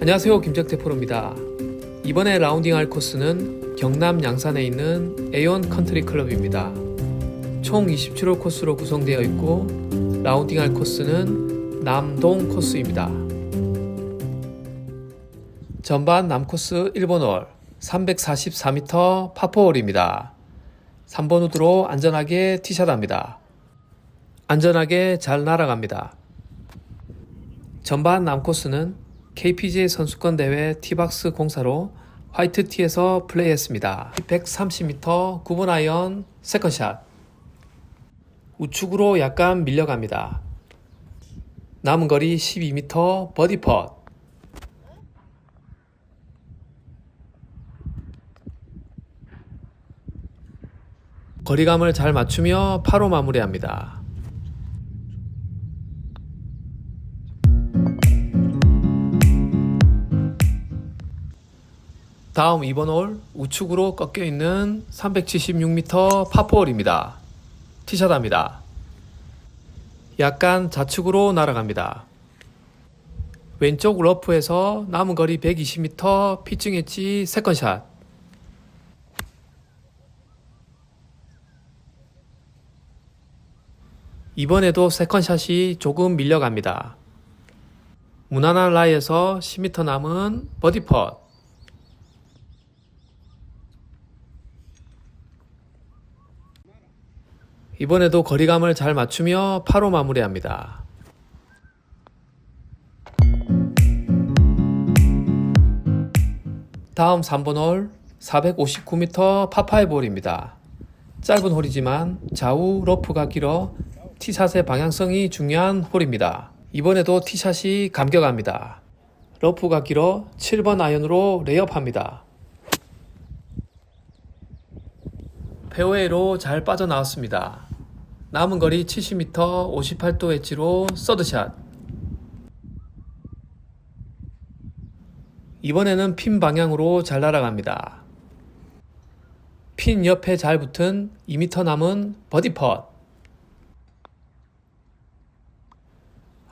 안녕하세요 김정태 프로입니다. 이번에 라운딩 할 코스는 경남 양산에 있는 에온 컨트리 클럽입니다. 총 27호 코스로 구성되어 있고 라운딩 할 코스는 남동 코스입니다. 전반 남코스 1번 홀 344m 파포홀입니다. 3번 우드로 안전하게 티샷합니다. 안전하게 잘 날아갑니다. 전반 남코스는 KPGA 선수권 대회 티박스 공사로 화이트 티에서 플레이했습니다. 130m 9번 아이언 세컨샷 우측으로 약간 밀려갑니다. 남은 거리 12m 버디 펫 거리감을 잘 맞추며 파로 마무리합니다. 다음 2번 홀 우측으로 꺾여 있는 376m 파포홀입니다. 티샷합니다. 약간 좌측으로 날아갑니다. 왼쪽 러프에서 남은 거리 120m 피칭 엣지 세컨샷 이번에도 세컨샷이 조금 밀려갑니다. 무난한 라이에서 10m 남은 버디 펫 이번에도 거리감을 잘 맞추며 파로 마무리합니다. 다음 3번 홀 459m 파5 홀입니다. 짧은 홀이지만 좌우 러프가 길어 티샷의 방향성이 중요한 홀입니다. 이번에도 티샷이 감겨갑니다. 러프가 길어 7번 아이언으로 레이업합니다. 페어웨이로 잘 빠져나왔습니다. 남은 거리 70m 58도 엣지로 서드샷. 이번에는 핀 방향으로 잘 날아갑니다. 핀 옆에 잘 붙은 2m 남은 버디 펫.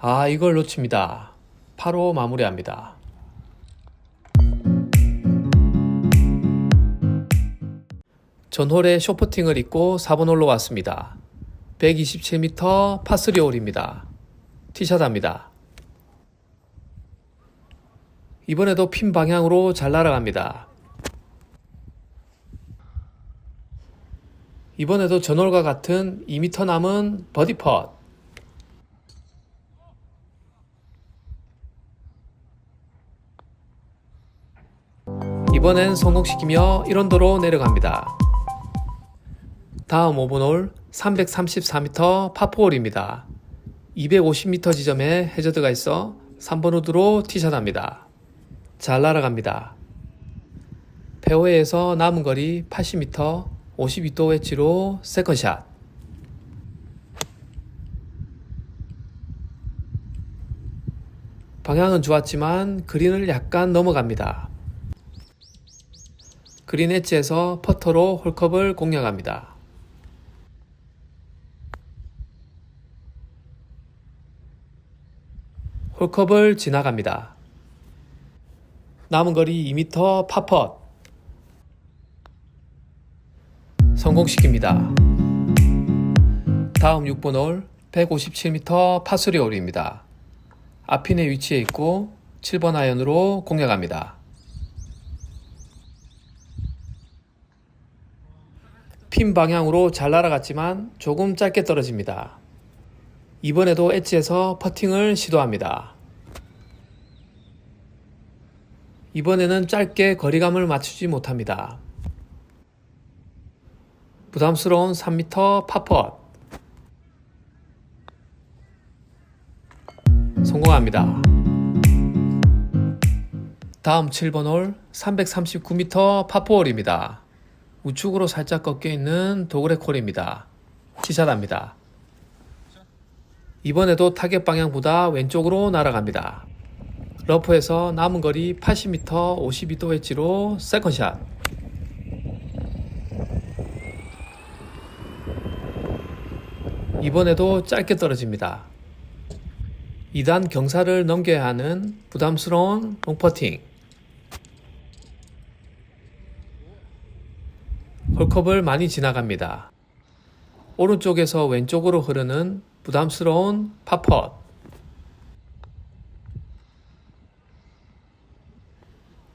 아, 이걸 놓칩니다. 파로 마무리합니다. 전홀에 쇼퍼팅을 입고 4번 홀로 왔습니다. 127m 파3 홀입니다. 티샷합니다. 이번에도 핀 방향으로 잘 날아갑니다. 이번에도 전홀과 같은 2m 남은 버디 펫. 이번엔 성공시키며 1원도로 내려갑니다. 다음 5번 홀 334m 파4홀입니다. 250m 지점에 해저드가 있어 3번 우드로 티샷합니다. 잘 날아갑니다. 페어웨이에서 남은 거리 80m 52도 웨지로 세컨샷 방향은 좋았지만 그린을 약간 넘어갑니다. 그린 엣지에서 퍼터로 홀컵을 공략합니다. 홀컵을 지나갑니다. 남은 거리 2m 파펫 성공시킵니다. 다음 6번 홀 157m 파3 홀입니다. 앞핀에 위치해 있고 7번 아이언으로 공략합니다. 핀 방향으로 잘 날아갔지만 조금 짧게 떨어집니다. 이번에도 엣지에서 퍼팅을 시도합니다. 이번에는 짧게 거리감을 맞추지 못합니다. 부담스러운 3m 파펫 성공합니다. 다음 7번 홀 339m 파4홀입니다. 우측으로 살짝 꺾여 있는 도그레 콜입니다. 티샷합니다. 이번에도 타겟 방향보다 왼쪽으로 날아갑니다. 러프에서 남은 거리 80m 52도 웨지로 세컨샷. 이번에도 짧게 떨어집니다. 2단 경사를 넘겨야 하는 부담스러운 롱퍼팅. 홀컵을 많이 지나갑니다. 오른쪽에서 왼쪽으로 흐르는 부담스러운 파펫.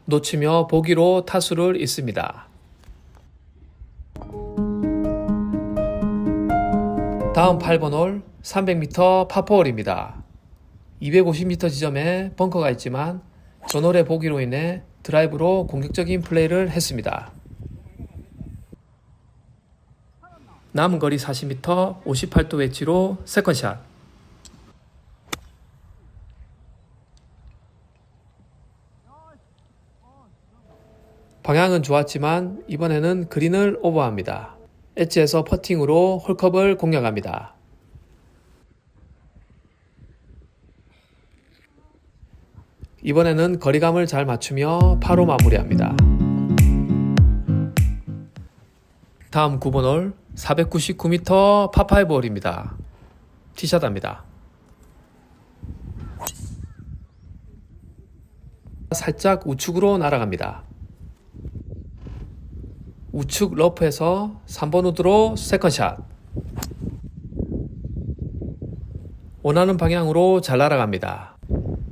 놓치며 보기로 타수를 잇습니다. 다음 8번 홀 300m 파포홀입니다. 250m 지점에 벙커가 있지만 전홀의 보기로 인해 드라이브로 공격적인 플레이를 했습니다. 남은 거리 40m 58도 웨지로 세컨샷. 방향은 좋았지만 이번에는 그린을 오버합니다. 엣지에서 퍼팅으로 홀컵을 공략합니다. 이번에는 거리감을 잘 맞추며 파로 마무리합니다. 다음 9번 홀 499m 파5 홀입니다. 티샷합니다. 살짝 우측으로 날아갑니다. 우측 러프에서 3번 우드로 세컨샷. 원하는 방향으로 잘 날아갑니다.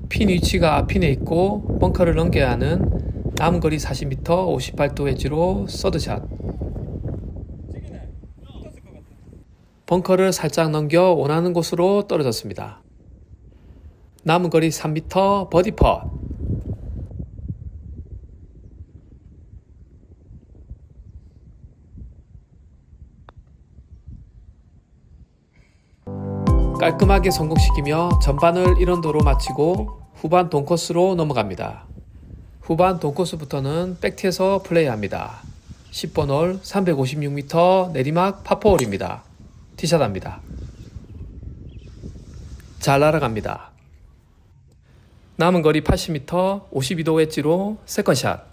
핀 위치가 앞핀에 있고 벙커를 넘겨야 하는 남은 거리 40m 58도 웨지로 서드샷. 벙커를 살짝 넘겨 원하는 곳으로 떨어졌습니다. 남은 거리 3m 버디 펫. 깔끔하게 성공시키며 전반을 1원도로 마치고 후반 돈코스로 넘어갑니다. 후반 돈코스부터는 백티에서 플레이합니다. 10번 홀 356m 내리막 파포홀입니다. 티샷합니다. 잘 날아갑니다. 남은 거리 80m 52도 웨지로 세컨샷.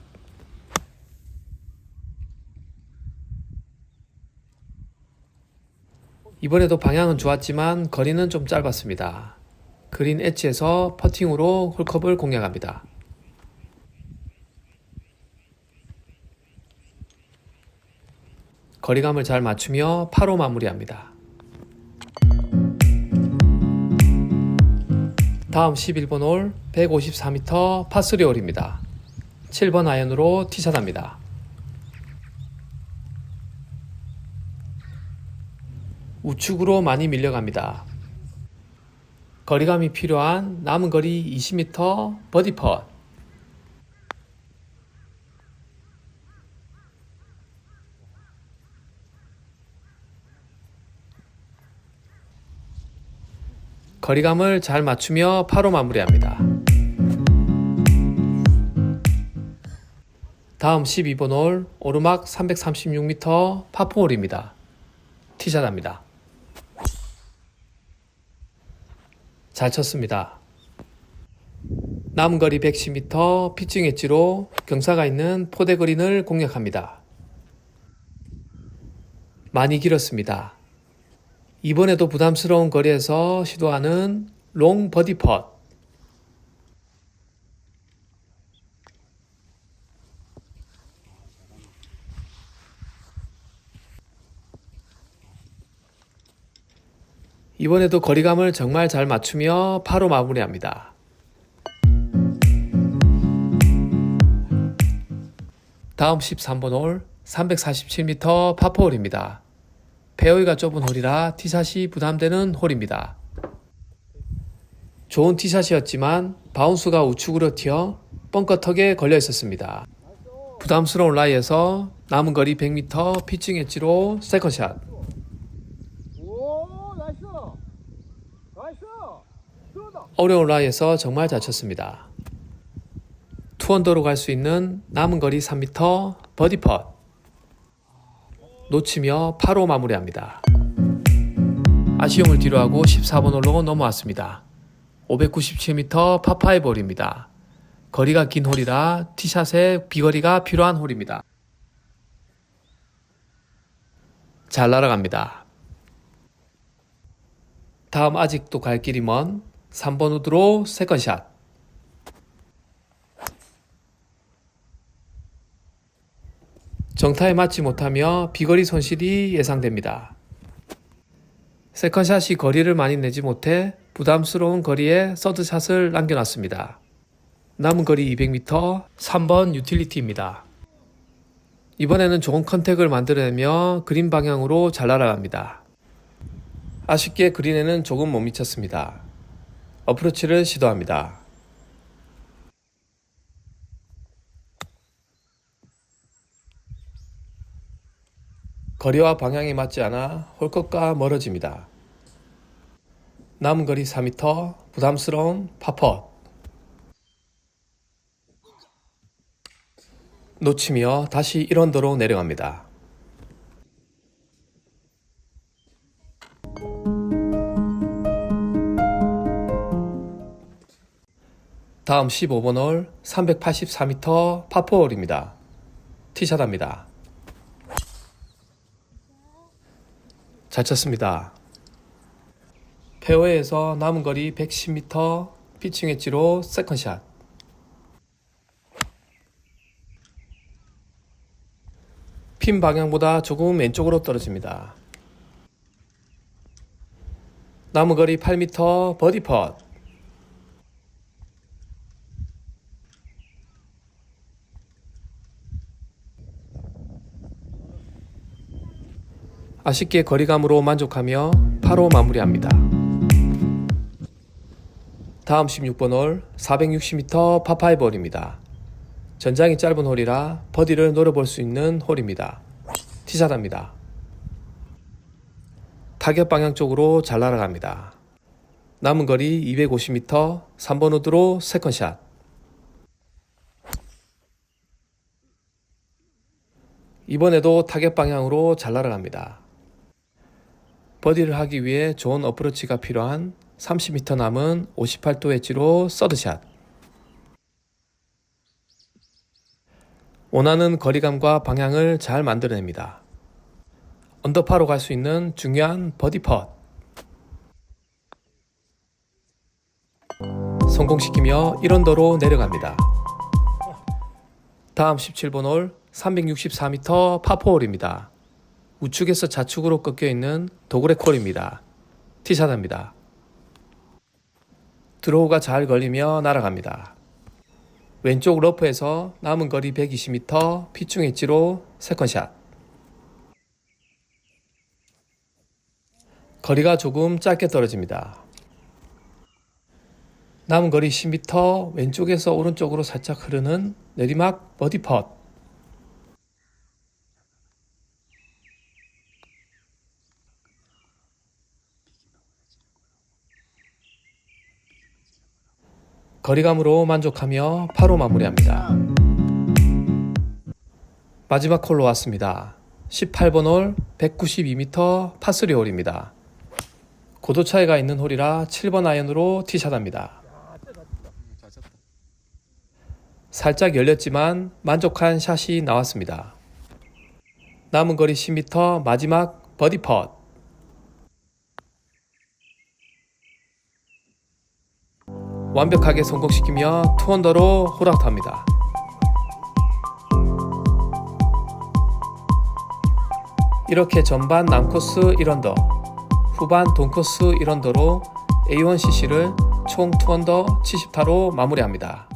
이번에도 방향은 좋았지만 거리는 좀 짧았습니다. 그린 엣지에서 퍼팅으로 홀컵을 공략합니다. 거리감을 잘 맞추며 파로 마무리합니다. 다음 11번 홀 154m 파3 홀입니다. 7번 아이언으로 티샷합니다. 우측으로 많이 밀려갑니다. 거리감이 필요한 남은 거리 20m 버디 펫. 거리감을 잘 맞추며 파로 마무리합니다. 다음 12번 홀 오르막 336m 파포홀입니다. 티샷합니다. 잘 쳤습니다. 남은 거리 110m 피칭 엣지로 경사가 있는 포대 그린을 공략합니다. 많이 길었습니다. 이번에도 부담스러운 거리에서 시도하는 롱 버디 펫. 이번에도 거리감을 정말 잘 맞추며 파로 마무리합니다. 다음 13번 홀 347m 파포홀입니다. 페어웨이가 좁은 홀이라 티샷이 부담되는 홀입니다. 좋은 티샷이었지만 바운스가 우측으로 튀어 벙커 턱에 걸려 있었습니다. 부담스러운 라이에서 남은 거리 100m 피칭 엣지로 세컨샷. 어려운 라이에서 정말 잘 쳤습니다. 투언더로 갈 수 있는 남은 거리 3m 버디 펫. 놓치며 파로 마무리합니다. 아쉬움을 뒤로하고 14번 홀로 넘어왔습니다. 597m 파5 홀입니다. 거리가 긴 홀이라 티샷에 비거리가 필요한 홀입니다. 잘 날아갑니다. 다음 아직도 갈 길이 먼 3번 우드로 세컨샷. 정타에 맞지 못하며 비거리 손실이 예상됩니다. 세컨샷이 거리를 많이 내지 못해 부담스러운 거리에 서드샷을 남겨놨습니다. 남은 거리 200m 3번 유틸리티입니다. 이번에는 좋은 컨택을 만들어내며 그린 방향으로 잘 날아갑니다. 아쉽게 그린에는 조금 못 미쳤습니다. 어프로치를 시도합니다. 거리와 방향이 맞지 않아 홀컵과 멀어집니다. 남은 거리 4m 부담스러운 파펫 놓치며 다시 1언더로 내려갑니다. 다음 15번 홀 384m 파포홀입니다. 티샷합니다. 잘 쳤습니다. 페어웨이에서 남은 거리 110m 피칭 엣지로 세컨샷. 핀 방향보다 조금 왼쪽으로 떨어집니다. 남은 거리 8m 버디 펫. 아쉽게 거리감으로 만족하며 8호 마무리합니다. 다음 16번 홀 460m 파5 홀입니다. 전장이 짧은 홀이라 버디를 노려볼 수 있는 홀입니다. 티샷합니다. 타격 방향 쪽으로 잘 날아갑니다. 남은 거리 250m 3번 우드로 세컨샷. 이번에도 타격 방향으로 잘 날아갑니다. 버디를 하기 위해 좋은 어프로치가 필요한 30m 남은 58도 엣지로 서드샷. 원하는 거리감과 방향을 잘 만들어냅니다. 언더파로 갈 수 있는 중요한 버디 펫. 성공시키며 1언더로 내려갑니다. 다음 17번 홀 364m 파포홀입니다. 우측에서 좌측으로 꺾여 있는 도그레 콜입니다. 티샷합니다. 드로우가 잘 걸리며 날아갑니다. 왼쪽 러프에서 남은 거리 120m 피충 엣지로 세컨샷. 거리가 조금 짧게 떨어집니다. 남은 거리 10m 왼쪽에서 오른쪽으로 살짝 흐르는 내리막 버디 펫. 거리감으로 만족하며 8호 마무리합니다. 마지막 홀로 왔습니다. 18번 홀 192m 파3 홀입니다. 고도 차이가 있는 홀이라 7번 아이언으로 티샷합니다. 살짝 열렸지만 만족한 샷이 나왔습니다. 남은 거리 10m 마지막 버디 펫. 완벽하게 성공시키며 투언더로 호락합니다. 이렇게 전반 남코스 1언더, 후반 동코스 1언더로 A1CC를 총 투언더 70타로 마무리합니다.